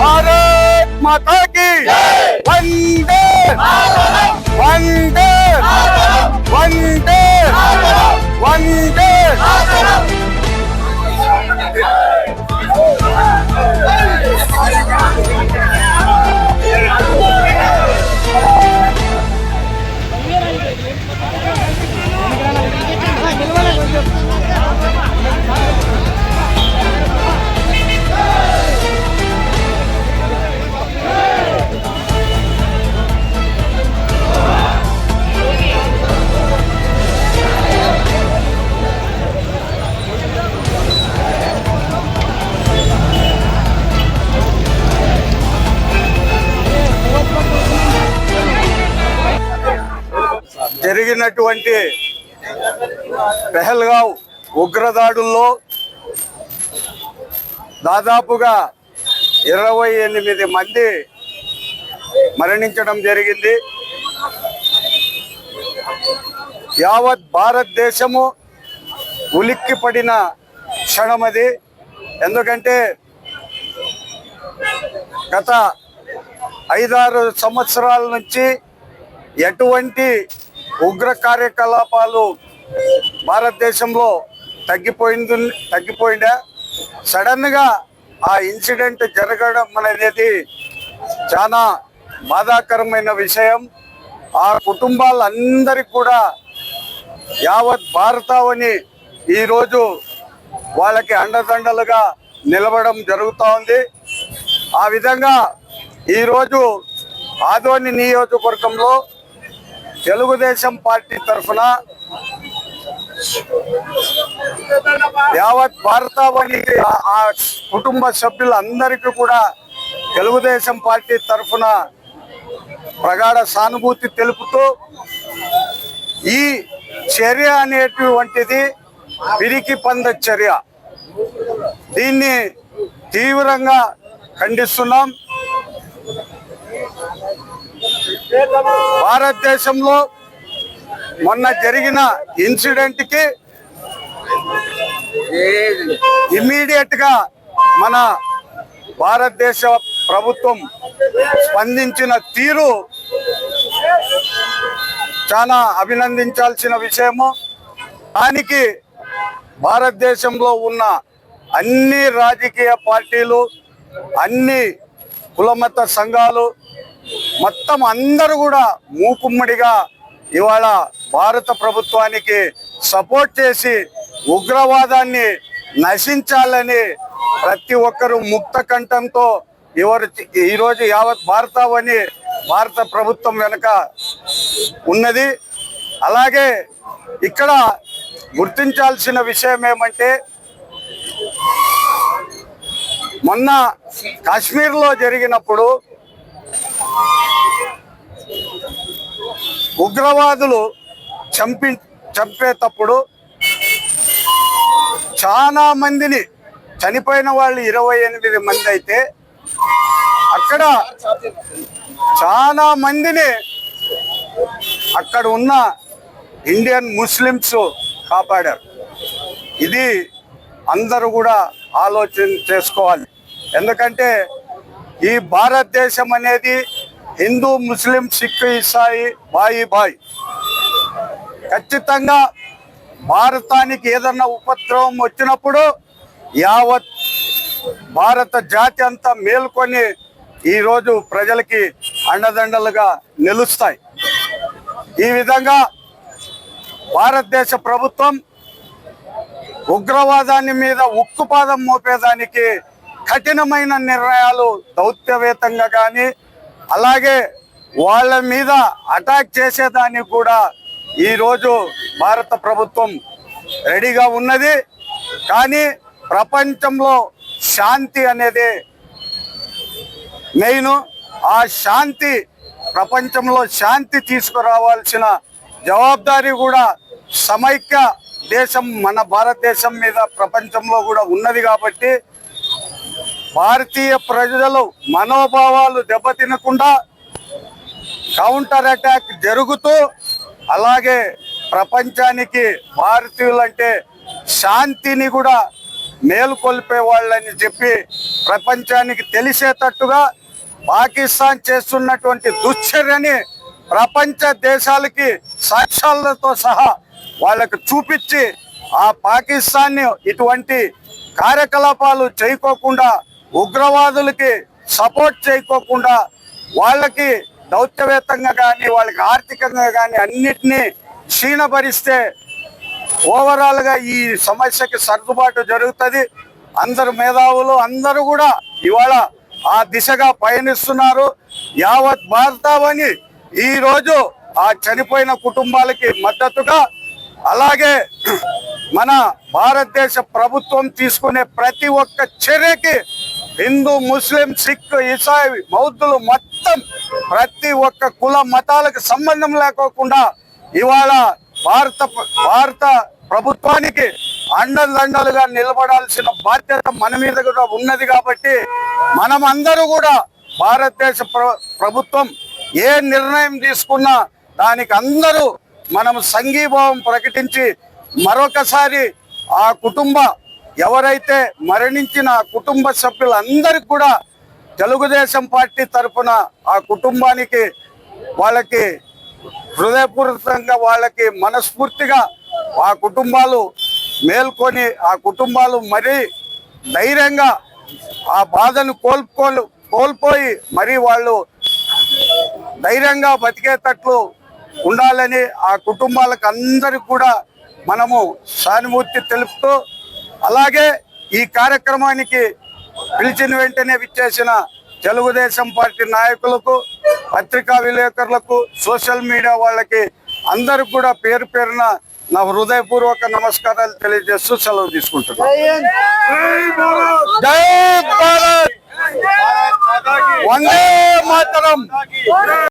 భారత్ మాతాకి వందే వందే వందే వందే జరిగినటువంటి పెహల్గావ్ ఉగ్రదాడుల్లో దాదాపుగా ఇరవై ఎనిమిది మంది మరణించడం జరిగింది. యావత్ భారతదేశము ఉలిక్కి పడిన క్షణం అది. ఎందుకంటే గత ఐదారు సంవత్సరాల నుంచి ఎటువంటి ఉగ్ర కార్యకలాపాలు భారతదేశంలో తగ్గిపోయింది తగ్గిపోయిందా? సడన్గా ఆ ఇన్సిడెంట్ జరగడం అనేది చాలా బాధాకరమైన విషయం. ఆ కుటుంబాలందరికీ కూడా యావత్ భారతావని ఈరోజు వాళ్ళకి అండదండలుగా నిలవడం జరుగుతూ ఉంది. ఆ విధంగా ఈరోజు ఆదోని నియోజకవర్గంలో తెలుగుదేశం పార్టీ తరఫున యావత్ భారతావళి ఆ కుటుంబ సభ్యులందరికీ కూడా తెలుగుదేశం పార్టీ తరఫున ప్రగాఢ సానుభూతి తెలుపుతూ ఈ చర్య అనేటువంటిది పిరికి పంద చర్య. దీన్ని తీవ్రంగా ఖండిస్తున్నాం. భారతదేశంలో మొన్న జరిగిన ఇన్సిడెంట్కి ఇమ్మీడియట్గా మన భారతదేశ ప్రభుత్వం స్పందించిన తీరు చాలా అభినందించాల్సిన విషయము. దానికి భారతదేశంలో ఉన్న అన్ని రాజకీయ పార్టీలు అన్ని కులమత సంఘాలు మొత్తం అందరూ కూడా మూకుమ్మడిగా ఇవాళ భారత ప్రభుత్వానికి సపోర్ట్ చేసి ఉగ్రవాదాన్ని నశించాలని ప్రతి ఒక్కరూ ముక్త కంఠంతో ఎవరు ఈరోజు యావత్ భారతావని భారత ప్రభుత్వం వెనుక ఉన్నది. అలాగే ఇక్కడ గుర్తించాల్సిన విషయం ఏమంటే మొన్న కాశ్మీర్లో జరిగినప్పుడు ఉగ్రవాదులు చంపి చంపేటప్పుడు చాలా మందిని చనిపోయిన వాళ్ళు ఇరవై ఎనిమిది మంది అయితే అక్కడ చాలా మందిని అక్కడ ఉన్న ఇండియన్ ముస్లిమ్స్ కాపాడారు. ఇది అందరూ కూడా ఆలోచన చేసుకోవాలి. ఎందుకంటే ఈ భారతదేశం అనేది హిందూ ముస్లిం సిక్ ఇసాయి బాయి బాయ్. ఖచ్చితంగా భారతానికి ఏదన్నా ఉపద్రవం వచ్చినప్పుడు యావత్ భారత జాతి అంతా మేల్కొని ఈరోజు ప్రజలకి అండదండలుగా నిలుస్తాయి. ఈ విధంగా భారతదేశ ప్రభుత్వం ఉగ్రవాదాన్ని మీద ఉక్కుపాదం మోపేదానికి కఠినమైన నిర్ణయాలు దౌత్యవేతంగా కానీ అలాగే వాళ్ళ మీద అటాక్ చేసేదానికి కూడా ఈరోజు భారత ప్రభుత్వం రెడీగా ఉన్నది. కానీ ప్రపంచంలో శాంతి అనేది మెయిన్. ఆ శాంతి ప్రపంచంలో శాంతి తీసుకురావాల్సిన జవాబారి కూడా సమైక్య దేశం మన భారతదేశం మీద ప్రపంచంలో కూడా ఉన్నది కాబట్టి భారతీయ ప్రజలు మనోభావాలు దెబ్బతినకుండా కౌంటర్ అటాక్ జరుగుతూ అలాగే ప్రపంచానికి భారతీయులంటే శాంతిని కూడా మేలుకొల్పే వాళ్ళని చెప్పి ప్రపంచానికి తెలిసేటట్టుగా పాకిస్తాన్ చేస్తున్నటువంటి దుశ్చర్యని ప్రపంచ దేశాలకి సాక్ష్యాలతో సహా వాళ్ళకు చూపించి ఆ పాకిస్తాన్ని ఇటువంటి కార్యకలాపాలు చేయకోకుండా ఉగ్రవాదులకి సపోర్ట్ చేయకోకుండా వాళ్ళకి దౌత్యవేత్తంగా కానీ వాళ్ళకి ఆర్థికంగా కానీ అన్నిటినీ క్షీణపరిస్తే ఓవరాల్గా ఈ సమస్యకి సర్దుబాటు జరుగుతుంది. అందరు మేధావులు అందరూ కూడా ఇవాళ ఆ దిశగా పయనిస్తున్నారు. యావత్ భారతావని ఈరోజు ఆ చనిపోయిన కుటుంబాలకి మద్దతుగా అలాగే మన భారతదేశ ప్రభుత్వం తీసుకునే ప్రతి ఒక్క చర్యకి హిందూ ముస్లిం సిక్ ఇసాయి బౌద్ధులు మొత్తం ప్రతి ఒక్క కుల మతాలకు సంబంధం లేకోకుండా ఇవాళ భారత భారత ప్రభుత్వానికి అండదండలుగా నిలబడాల్సిన బాధ్యత మన మీద కూడా ఉన్నది కాబట్టి మనం కూడా భారతదేశ ప్రభుత్వం ఏ నిర్ణయం తీసుకున్నా దానికి అందరూ మనం సంఘీభావం ప్రకటించి మరొకసారి ఆ కుటుంబ ఎవరైతే మరణించిన కుటుంబ సభ్యులందరికీ కూడా తెలుగుదేశం పార్టీ తరఫున ఆ కుటుంబానికి వాళ్ళకి హృదయపూర్వకంగా వాళ్ళకి మనస్ఫూర్తిగా ఆ కుటుంబాలు మేల్కొని ఆ కుటుంబాలు మరీ ధైర్యంగా ఆ బాధను కోల్పో కోల్పోయి మరి వాళ్ళు ధైర్యంగా బతికేటట్లు ఉండాలని ఆ కుటుంబాలకు అందరికి కూడా మనము సానుభూతి తెలుపుతూ అలాగే ఈ కార్యక్రమానికి పిలిచిన వెంటనే విచ్చేసిన తెలుగుదేశం పార్టీ నాయకులకు పత్రికా విలేకరులకు సోషల్ మీడియా వాళ్ళకి అందరికి కూడా పేరు పేరున నా హృదయపూర్వక నమస్కారాలు తెలియజేస్తూ సెలవు తీసుకుంటున్నాను. జై భారత్. వందే మాతరం.